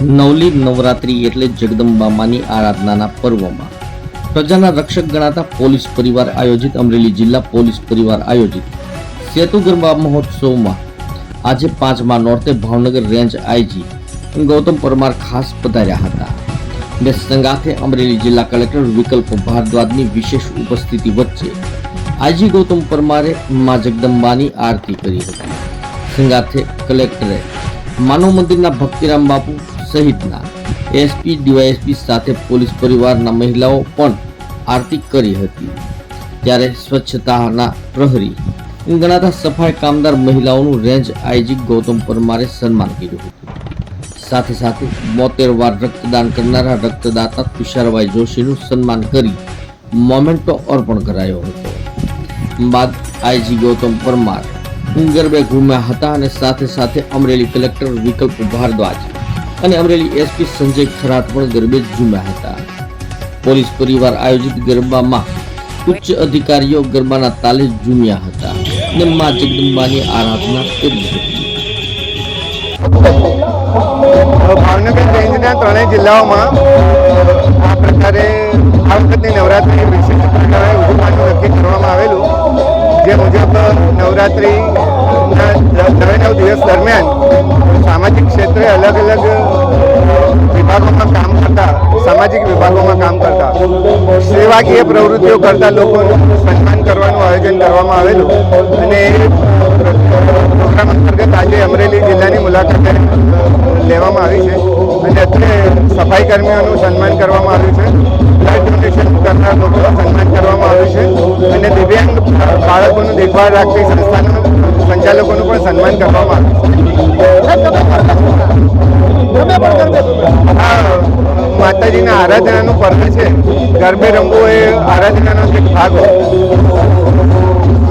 નવલી નવરાત્રી એટલે જગદંબા માની આરાધનાના પર્વમાં. પ્રજાના રક્ષક ગણાતા પોલીસ પરિવાર આયોજિત, અમરેલી જિલ્લા પોલીસ પરિવાર આયોજિત. સેતુ ગરબા મહોત્સવમાં આજે પાંચમા નોર્તે ભાવનગર રેન્જ આઈજી ગૌતમ પરમાર ખાસ પધાર્યા હતા. બે સંગાથે અમરેલી જિલ્લા કલેક્ટર વિકલ્પ ભારદ્વાજની વિશેષ ઉપસ્થિતિ વચ્ચે આઈજી ગૌતમ પરમારે મા જગદંબાની આરતી કરી હતી. સંગાથે કલેક્ટરે માનવ મંદિરના ભક્તિરામ બાપુ સહિતના એસપી ડીવાયએસપી સાથે પોલીસ પરિવારના મહિલાઓ પણ આરતી કરી હતી. ત્યારે સ્વચ્છતાના પ્રહરી ગણાતા સફાઈ કામદાર મહિલાઓનું રેન્જ આઈજી ગૌતમ પરમારે સન્માન કર્યું હતું. સાથે સાથે બોતેર વાર રક્તદાન કરનારા રક્તદાતા તુષારભાઈ જોશીનું સન્માન કરી મોમેન્ટો અર્પણ કરાયો હતો. બાદ આઈજી ગૌતમ પરમાર, ઉંગરબે ઘૂમ્યા હતા અને સાથે સાથે અમરેલી કલેક્ટર વિકલ્પ ભારદ્વાજ અને અમરેલી એસપી સંજય ખરાત પણ ગરબે ઝૂમ્યા હતા. પોલીસ પરિવાર આયોજિત ગરબામાં ઉચ્ચ અધિકારીઓ ગરબાના તાલે ઝૂમ્યા હતા અને મા જગદંબાની આરાધના કરી હતી. ભાવનગર રેન્જના ત્રણેય જિલ્લાઓમાં આ પ્રકારે આ વખતની નવરાત્રિની વિશેષ પ્રકારે ઉજવવાનું નક્કી કરવામાં આવેલું, જે મુજબ નવરાત્રિના નવે નવ દિવસ દરમિયાન સામાજિક ક્ષેત્રે અલગ અલગ વિભાગોમાં કામ કરતા, સામાજિક વિભાગોમાં કામ કરતા સેવાકીય પ્રવૃત્તિઓ કરતા લોકોનું સન્માન કરવાનું આયોજન કરવામાં આવેલું. અને પ્રોગ્રામ અંતર્ગત આજે અમરેલી જિલ્લાની મુલાકાતે લેવામાં આવી છે. અને અત્યારે સફાઈ કર્મીઓનું સન્માન કરવામાં આવ્યું છે. બ્લડ ડોનેશન કરનાર લોકોનું સન્માન કરવામાં આવ્યું છે. અને દિવ્યાંગ બાળકોનું દેખભાળ રાખતી સંસ્થાના સંચાલકોનું પણ સન્માન કરવામાં આવ્યું માતાજીના આરાધનાનું પર્વ છે. ગરબે રમવું એ આરાધનાનો એક ભાગ હોય.